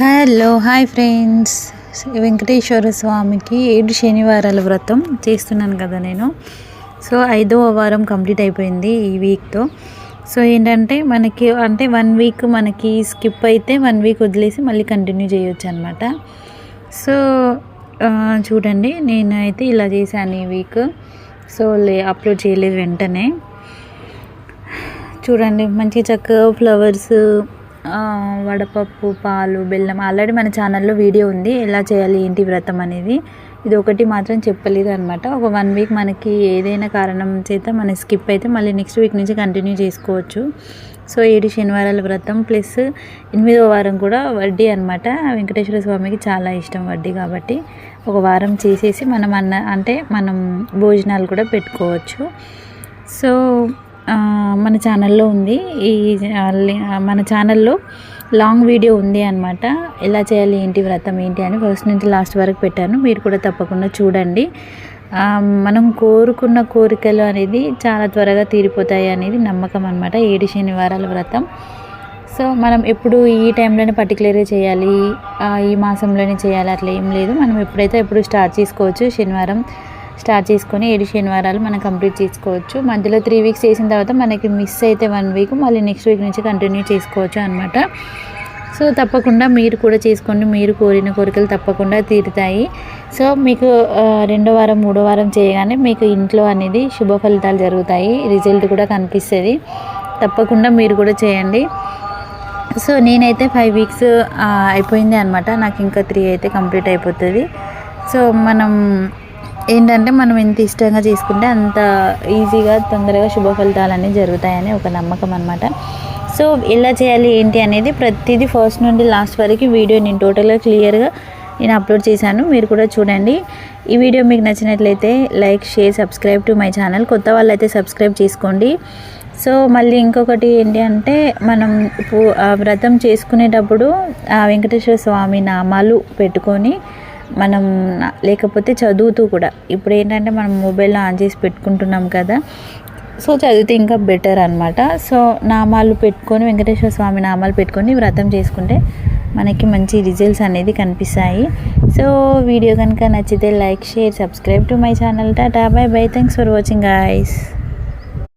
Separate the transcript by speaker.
Speaker 1: Hello hi friends. Venkateswara స్వామికి ఏడు శనివారాల వ్రతం చేస్తున్నాను కదా నేను. సో ఐదవ వారం కంప్లీట్ అయిపోయింది ఈ వీక్తో. సో ఏంటంటే మనకి అంటే వన్ వీక్ మనకి స్కిప్ అయితే వన్ వీక్ వదిలేసి మళ్ళీ కంటిన్యూ చేయొచ్చు అనమాట సో చూడండి చూడండి నేనైతే ఇలా చేశాను ఈ వీక్. సో లే అప్లోడ్ చేయలేదు వెంటనే. చూడండి మంచి చక్కగా ఫ్లవర్స్ వడపప్పు పాలు బెల్లం ఆల్రెడీ మన ఛానల్లో వీడియో ఉంది. ఎలా చేయాలి ఏంటి వ్రతం అనేది. ఇది ఒకటి మాత్రం చెప్పలేదు అనమాట ఒక వన్ వీక్ మనకి ఏదైనా కారణం చేత మన స్కిప్ అయితే మళ్ళీ నెక్స్ట్ వీక్ నుంచి కంటిన్యూ చేసుకోవచ్చు. సో ఏడు శనివారాల వ్రతం ప్లస్ ఎనిమిదో వారం కూడా వడ్డీ అనమాట వెంకటేశ్వర స్వామికి చాలా ఇష్టం వడ్డీ కాబట్టి ఒక వారం చేసేసి మనం అన్న అంటే మనం భోజనాలు కూడా పెట్టుకోవచ్చు. సో మన ఛానల్లో ఉంది. ఈ మన ఛానల్లో లాంగ్ వీడియో ఉంది అనమాట ఎలా చేయాలి ఏంటి వ్రతం ఏంటి అని ఫస్ట్ నుంచి లాస్ట్ వరకు పెట్టాను. మీరు కూడా తప్పకుండా చూడండి. మనం కోరుకున్న కోరికలు అనేది చాలా త్వరగా తీరిపోతాయి అనేది నమ్మకం అనమాట ఏడు శనివారాల వ్రతం. సో మనం ఎప్పుడు ఈ టైంలోనే పర్టికులర్గా చేయాలి ఈ మాసంలోనే చేయాలి అట్లా ఏం లేదు. మనం ఎప్పుడైతే ఎప్పుడు స్టార్ట్ చేసుకోవచ్చు శనివారం స్టార్ట్ చేసుకొని ఏడు శనివారాలు మనం కంప్లీట్ చేసుకోవచ్చు. మధ్యలో త్రీ వీక్స్ చేసిన తర్వాత మనకి మిస్ అయితే వన్ వీక్ మళ్ళీ నెక్స్ట్ వీక్ నుంచి కంటిన్యూ చేసుకోవచ్చు అనమాట సో తప్పకుండా మీరు కూడా చేసుకోండి. మీరు కోరిన కోరికలు తప్పకుండా తీరుతాయి. సో మీకు రెండో వారం మూడో వారం చేయగానే మీకు ఇంట్లో అనేది శుభ ఫలితాలు జరుగుతాయి. రిజల్ట్ కూడా కనిపిస్తుంది. తప్పకుండా మీరు కూడా చేయండి. సో నేనైతే ఫైవ్ వీక్స్ అయిపోయింది అనమాట నాకు ఇంకా త్రీ అయితే కంప్లీట్ అయిపోతుంది. సో మనం ఏంటంటే మనం ఎంత ఇష్టంగా చేసుకుంటే అంత ఈజీగా తొందరగా శుభ ఫలితాలు అనేవి జరుగుతాయని ఒక నమ్మకం అనమాట సో ఎలా చేయాలి ఏంటి అనేది ప్రతిదీ ఫస్ట్ నుండి లాస్ట్ వరకు వీడియో నేను టోటల్గా క్లియర్గా నేను అప్లోడ్ చేశాను. మీరు కూడా చూడండి. ఈ వీడియో మీకు నచ్చినట్లయితే like share subscribe to my channel. కొత్త వాళ్ళైతే సబ్స్క్రైబ్ చేసుకోండి. సో మళ్ళీ ఇంకొకటి ఏంటి అంటే మనం వ్రతం చేసుకునేటప్పుడు ఆ వెంకటేశ్వర స్వామి నామాలు పెట్టుకొని మనం లేకపోతే చదువుతూ కూడా. ఇప్పుడు ఏంటంటే మనం మొబైల్లో ఆన్ చేసి పెట్టుకుంటున్నాం కదా. సో చదివితే ఇంకా బెటర్ అనమాట సో నామాలు పెట్టుకొని వెంకటేశ్వర స్వామి నామాలు పెట్టుకొని వ్రతం చేసుకుంటే మనకి మంచి రిజల్ట్స్ అనేది కనిపిస్తాయి. సో వీడియో కనుక నచ్చితే like share subscribe to my channel tata bye bye thanks for watching guys